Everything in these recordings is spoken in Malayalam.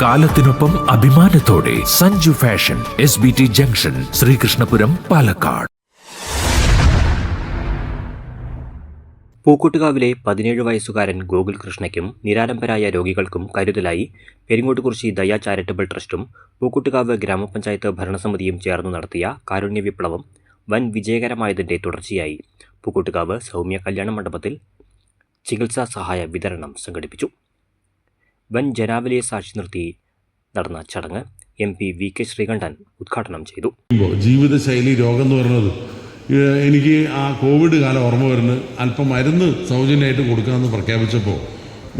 കാലത്തിനൊപ്പം അഭിമാനത്തോടെ Sanju fashion S B T junction Sreekrishnapuram Palakkad. പൂക്കുട്ടുകാവിലെ പതിനേഴ് വയസ്സുകാരൻ ഗോകുൽ കൃഷ്ണയ്ക്കും നിരാലംബരായ രോഗികൾക്കും കരുതലായി പെരിങ്ങോട്ടുകുറിശി ദയാ ചാരിറ്റബിൾ ട്രസ്റ്റും പൂക്കുട്ടുകാവ് ഗ്രാമപഞ്ചായത്ത് ഭരണസമിതിയും ചേർന്ന് നടത്തിയ കാരുണ്യ വിപ്ലവം വൻ വിജയകരമായതിന്റെ തുടർച്ചയായി. പൂക്കുട്ടുകാവ് സൗമ്യ കല്യാണ മണ്ഡപത്തിൽ ചികിത്സാ സഹായ വിതരണം സംഘടിപ്പിച്ചു. വൻ ജനാവലിയെ സാക്ഷി നിർത്തി നടന്ന ചടങ്ങ് M P V K Sreekandan ഉദ്ഘാടനം ചെയ്തു. ജീവിതശൈലി രോഗം എന്ന് പറയുന്നത് എനിക്ക് ആ കോവിഡ് കാലം ഓർമ്മ വരുന്നത് അല്പം മരുന്ന് സൗജന്യമായിട്ട് കൊടുക്കാമെന്ന് പ്രഖ്യാപിച്ചപ്പോൾ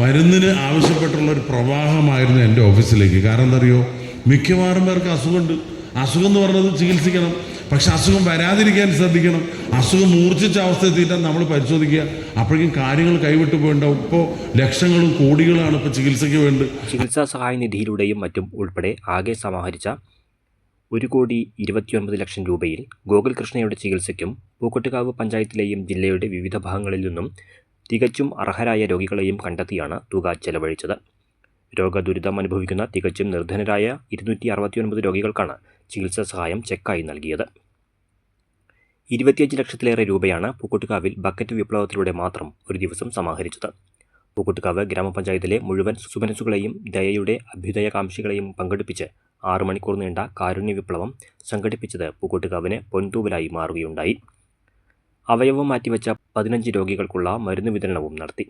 മരുന്നിന് ആവശ്യപ്പെട്ടുള്ള ഒരു പ്രവാഹമായിരുന്നു എന്റെ ഓഫീസിലേക്ക്. കാരണം എന്താ അറിയോ? മിക്കവാറും പേർക്ക് അസുഖമുണ്ട്. അസുഖം എന്ന് പറയുന്നത് ചികിത്സിക്കണം. പക്ഷെ അസുഖം വരാതിരിക്കാൻ ശ്രദ്ധിക്കണം. അസുഖം മൂർച്ഛിച്ച അവസ്ഥ തീറ്റാൻ നമ്മൾ പരിശോധിക്കുക. അപ്പോഴേക്കും കാര്യങ്ങൾ കൈവിട്ടു പോയിണ്ടാവും. ഇപ്പോൾ ലക്ഷങ്ങളും കോടികളാണ് ഇപ്പോൾ ചികിത്സയ്ക്ക് വേണ്ടത്. ചികിത്സാ സഹായ നിധിയിലൂടെയും മറ്റും ഉൾപ്പെടെ ആകെ സമാഹരിച്ച ഒരു കോടി ഇരുപത്തിയൊൻപത് ലക്ഷം രൂപയിൽ ഗോകുൽ കൃഷ്ണയുടെ ചികിത്സയ്ക്കും പൂക്കൊട്ടുകാവ് പഞ്ചായത്തിലെയും ജില്ലയുടെ വിവിധ ഭാഗങ്ങളിൽ നിന്നും തികച്ചും അർഹരായ രോഗികളെയും കണ്ടെത്തിയാണ് തുക ചെലവഴിച്ചത്. രോഗദുരിതം അനുഭവിക്കുന്ന തികച്ചും നിർധനരായ ഇരുന്നൂറ്റി അറുപത്തിയൊൻപത് രോഗികൾക്കാണ് ചികിത്സാ സഹായം ചെക്കായി നൽകിയത്. ഇരുപത്തിയഞ്ച് ലക്ഷത്തിലേറെ രൂപയാണ് പൂക്കുട്ടുകാവിൽ ബക്കറ്റ് വിപ്ലവത്തിലൂടെ മാത്രം ഒരു ദിവസം സമാഹരിച്ചത്. പൂക്കുട്ടുകാവ് ഗ്രാമപഞ്ചായത്തിലെ മുഴുവൻ സുമനസുകളെയും ദയയുടെ അഭ്യുദയകാംക്ഷികളെയും പങ്കെടുപ്പിച്ച് ആറു മണിക്കൂർ നീണ്ട കാരുണ്യ വിപ്ലവം സംഘടിപ്പിച്ചത് പൂക്കുട്ടുകാവിന് പൊൻതൂവലായി മാറുകയുണ്ടായി. അവയവം മാറ്റിവെച്ച പതിനഞ്ച് രോഗികൾക്കുള്ള മരുന്ന് വിതരണവും നടത്തി.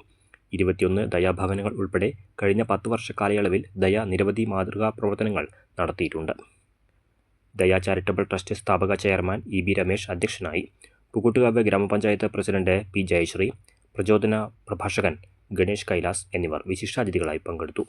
ഇരുപത്തിയൊന്ന് ദയാഭവനങ്ങൾ ഉൾപ്പെടെ കഴിഞ്ഞ പത്ത് വർഷ കാലയളവിൽ ദയ നിരവധി മാതൃകാ പ്രവർത്തനങ്ങൾ നടത്തിയിട്ടുണ്ട്. ദയ ചാരിറ്റബിൾ ട്രസ്റ്റ് സ്ഥാപക ചെയർമാൻ ഇ ബി രമേശ് അധ്യക്ഷനായി. പുകുട്ടുകാവ് ഗ്രാമപഞ്ചായത്ത് പ്രസിഡന്റ് പി ജയശ്രീ പ്രചോദന പ്രഭാഷകൻ ഗണേഷ് കൈലാസ് എന്നിവർ വിശിഷ്ടാതിഥികളായി പങ്കെടുത്തു.